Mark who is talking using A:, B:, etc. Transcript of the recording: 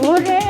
A: ঘুরে